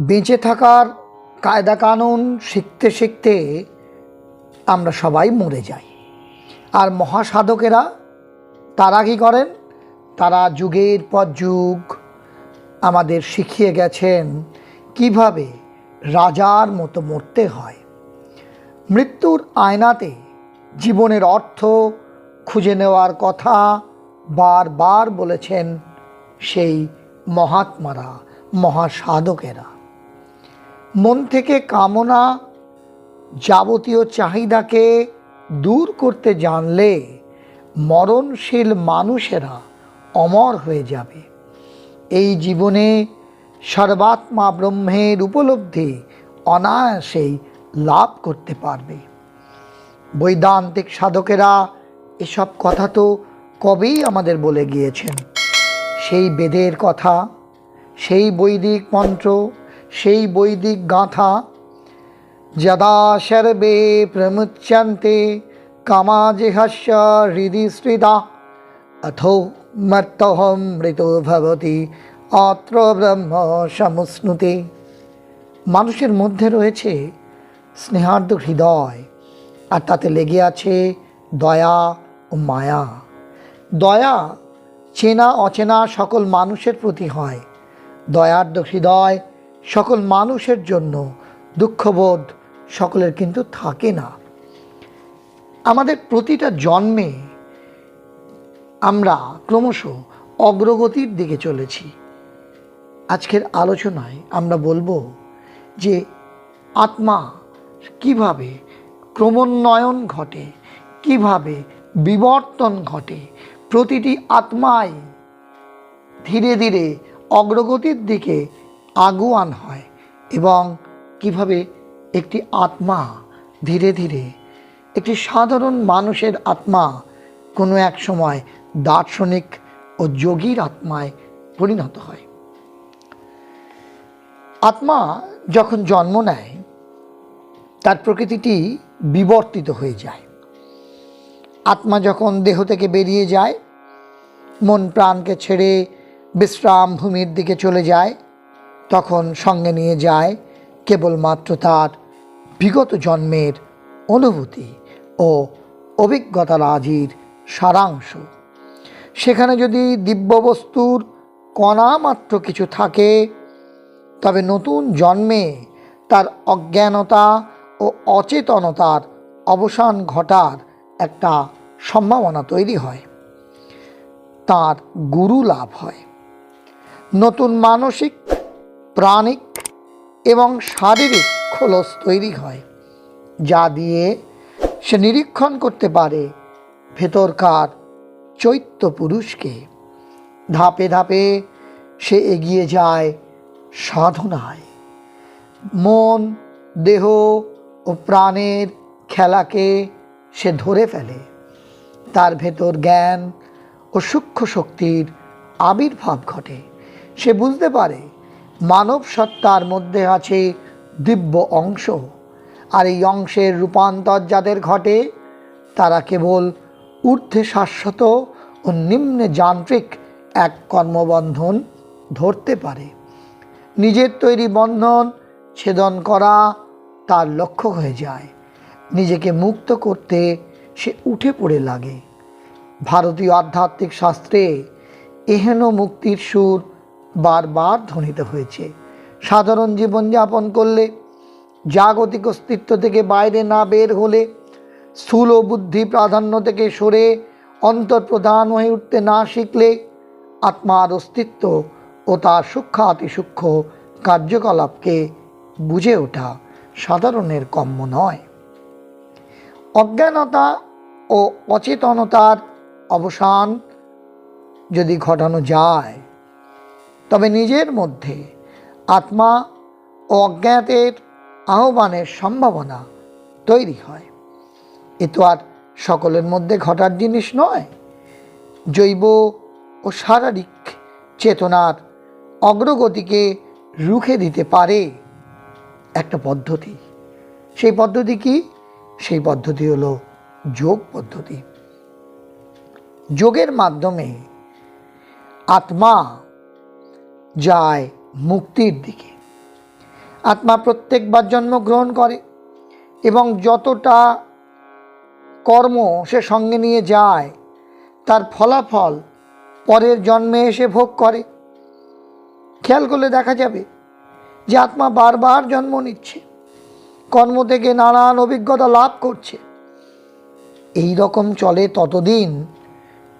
বেঁচে থাকার কায়দা কানুন শিখতে শিখতে আমরা সবাই মরে যাই। আর মহাসাধকেরা তারা কি করেন? তারা যুগের পর যুগ আমাদের শিখিয়ে গেছেন কীভাবে রাজার মতো মরতে হয়। মৃত্যুর আয়নাতে জীবনের অর্থ খুঁজে নেওয়ার কথা বারবার বলেছেন সেই মহাত্মারা, মহাসাধকেরা। মন থেকে কামনা যাবতীয় চাহিদাকে দূর করতে জানলে মরণশীল মানুষেরা অমর হয়ে যাবে। এই জীবনে সর্বাত্মা ব্রহ্মের উপলব্ধি অনায়াসেই লাভ করতে পারবে। বৈদান্তিক সাধকেরা এসব কথা তো কবেই আমাদের বলে গিয়েছেন। সেই বেদের কথা, সেই বৈদিক মন্ত্র সেই বৈদিক গাঁথা যদা সর্বে প্রমুচ্যন্তে কামাজিহস্য হৃদি স্মৃতা। অথো মর্তহম মৃত ভবতি, অত্র ব্রহ্ম সমুস্নুতে মানুষের মধ্যে রয়েছে স্নেহার্দ হৃদয়, আর তাতে লেগে আছে দয়া ও মায়া। দয়া চেনা অচেনা সকল মানুষের প্রতি হয়। দয়ার্দ হৃদয় সকল মানুষের জন্য দুঃখবোধ সকলের কিন্তু থাকে না। আমাদের প্রতিটা জন্মে আমরা ক্রমশ অগ্রগতির দিকে চলেছি। আজকের আলোচনায় আমরা বলব যে আত্মা কীভাবে ক্রমোন্নয়ন ঘটে, কীভাবে বিবর্তন ঘটে, প্রতিটি আত্মাই ধীরে ধীরে অগ্রগতির দিকে আগুয়ান হয় এবং কীভাবে একটি আত্মা ধীরে ধীরে একটি সাধারণ মানুষের আত্মা কোনো এক সময় দার্শনিক ও যোগীর আত্মায় পরিণত হয়। আত্মা যখন জন্ম নেয়, তার প্রকৃতিটি বিবর্তিত হয়ে যায়। আত্মা যখন দেহ থেকে বেরিয়ে যায়, মন প্রাণকে ছেড়ে বিশ্রাম ভূমির দিকে চলে যায় তখন সঙ্গে নিয়ে যায় কেবলমাত্র তার বিগত জন্মের অনুভূতি ও অভিজ্ঞতা রাজির সারাংশ। সেখানে যদি দিব্য বস্তুর কণা মাত্র কিছু থাকে, তবে নতুন জন্মে তার অজ্ঞানতা ও অচেতনতার অবসান ঘটার একটা সম্ভাবনা তৈরি হয়। তার গুরু লাভ হয়। নতুন মানসিক প্রাণিক এবং শারীরিক খোলস তৈরি হয়, যা দিয়ে সে নিরীক্ষণ করতে পারে ভেতরকার চৈত্য পুরুষকে। ধাপে ধাপে সে এগিয়ে যায় সাধনায়। মন, দেহ ও প্রাণের খেলাকে সে ধরে ফেলে। তার ভেতর জ্ঞান ও সূক্ষ্ম শক্তির আবির্ভাব ঘটে। সে বুঝতে পারে মানব সত্তার মধ্যে আছে দিব্য অংশ। আর এই অংশের রূপান্তর যাদের ঘটে, তারা কেবল ঊর্ধ্বে শাশ্বত ও নিম্নে যান্ত্রিক এক কর্মবন্ধন ধরতে পারে। নিজের তৈরি বন্ধন ছেদন করা তার লক্ষ্য হয়ে যায়। নিজেকে মুক্ত করতে সে উঠে পড়ে লাগে। ভারতীয় আধ্যাত্মিক শাস্ত্রে এহেন মুক্তির সুর বারবার ধ্বনিত হয়েছে। সাধারণ জীবনযাপন করলে, জাগতিক অস্তিত্ব থেকে বাইরে না বের হলে, স্থূল বুদ্ধি প্রাধান্য থেকে সরে অন্তর্প্রধান হয়ে উঠতে না শিখলে, আত্মার অস্তিত্ব ও তার সূক্ষ্ম অতি সূক্ষ্ম কার্যকলাপকে বুঝে ওঠা সাধারণের কম্য নয়। অজ্ঞানতা ও অচেতনতার অবসান যদি ঘটানো যায় তবে নিজের মধ্যে আত্মা ও অজ্ঞাতের আহ্বানের সম্ভাবনা তৈরি হয়। এ তো আর সকলের মধ্যে ঘটার জিনিস নয়। জৈব ও শারীরিক চেতনার অগ্রগতিকে রুখে দিতে পারে একটা পদ্ধতি। সেই পদ্ধতি কি? সেই পদ্ধতি হলো যোগ পদ্ধতি। যোগের মাধ্যমে আত্মা যায় মুক্তির দিকে। আত্মা প্রত্যেকবার জন্মগ্রহণ করে এবং যতটা কর্ম সে সঙ্গে নিয়ে যায়, তার ফলাফল পরের জন্মে এসে ভোগ করে। খেয়াল করলে দেখা যাবে যে আত্মা বারবার জন্ম নিচ্ছে, কর্ম থেকে নানান অভিজ্ঞতা লাভ করছে। এই রকম চলে ততদিন,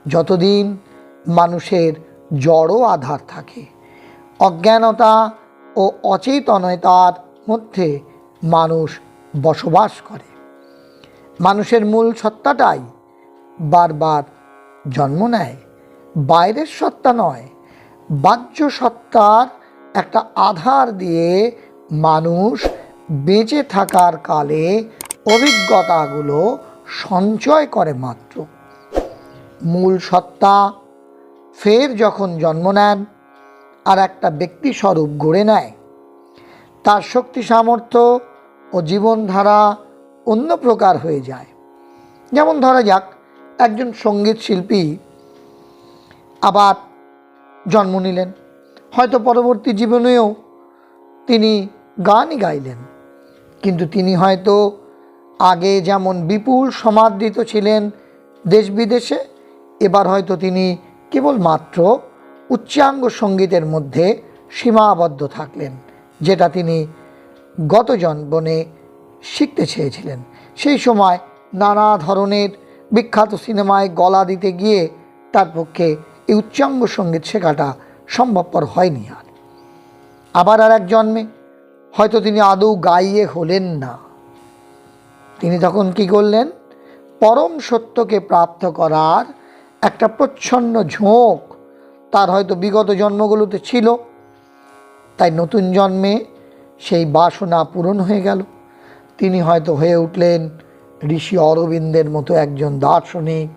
যতদিন মানুষের জড় আধার থাকে। অজ্ঞানতা ও অচেতনতার মধ্যে মানুষ বসবাস করে। মানুষের মূল সত্তাটাই বারবার জন্ম নেয়। বাইরের সত্তা নয়, বাহ্য সত্তার একটা আধার দিয়ে মানুষ বেঁচে থাকার কালে অভিজ্ঞতাগুলো সঞ্চয় করে মাত্র। মূল সত্তা ফের যখন জন্ম নেন আর একটা ব্যক্তি স্বরূপ গড়ে নেয়। তার শক্তি, সামর্থ্য ও জীবনধারা অন্য প্রকার হয়ে যায়। যেমন ধরা যাক, একজন সংগীত শিল্পী আবার জন্ম নিলেন। হয়তো পরবর্তী জীবনেও তিনি গানই গাইলেন। কিন্তু তিনি হয়তো আগে যেমন বিপুল সমাদৃত ছিলেন দেশ বিদেশে এবার হয়তো তিনি কেবলমাত্র উচ্চাঙ্গ সঙ্গীতের মধ্যে সীমাবদ্ধ থাকলেন, যেটা তিনি গত জন্মনে শিখতে চেয়েছিলেন। সেই সময় নানা ধরনের বিখ্যাত সিনেমায় গলা দিতে গিয়ে তার পক্ষে এই উচ্চাঙ্গ সংগীত শেখাটা সম্ভবপর হয়নি আর। আবার আর এক জন্মে হয়তো তিনি আদৌ গাইয়ে হলেন না। তিনি তখন কি করলেন? পরম সত্যকে প্রাপ্ত করার একটা প্রচ্ছন্ন ঝোঁক তার হয়তো বিগত জন্মগুলোতে ছিল, তাই নতুন জন্মে সেই বাসনা পূরণ হয়ে গেল। তিনি হয়তো হয়ে উঠলেন ঋষি অরবিন্দের মতো একজন দার্শনিক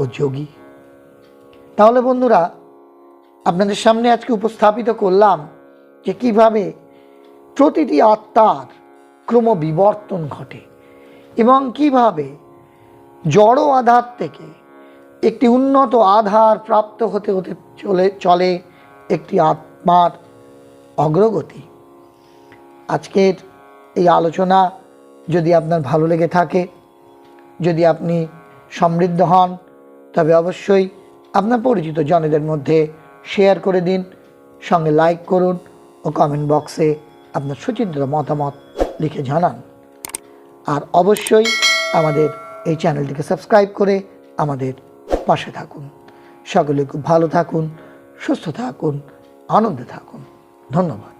ও যোগী। তাহলে বন্ধুরা, আপনাদের সামনে আজকে উপস্থাপিত করলাম যে কীভাবে প্রতিটি আত্মার ক্রমবিবর্তন ঘটে এবং কীভাবে জড় আধার থেকে একটি উন্নত আধার প্রাপ্ত হতে হতে চলে চলে একটি আত্মার অগ্রগতি। আজকের এই আলোচনা যদি আপনার ভালো লেগে থাকে, যদি আপনি সমৃদ্ধ হন, তবে অবশ্যই আপনার পরিচিত জনেদের মধ্যে শেয়ার করে দিন, সঙ্গে লাইক করুন ও কমেন্ট বক্সে আপনার সুচিন্তিত মতামত লিখে জানান। আর অবশ্যই আমাদের এই চ্যানেলটিকে সাবস্ক্রাইব করে আমাদের পাশে থাকুন। সকলে খুব ভালো থাকুন সুস্থ থাকুন আনন্দে থাকুন। ধন্যবাদ।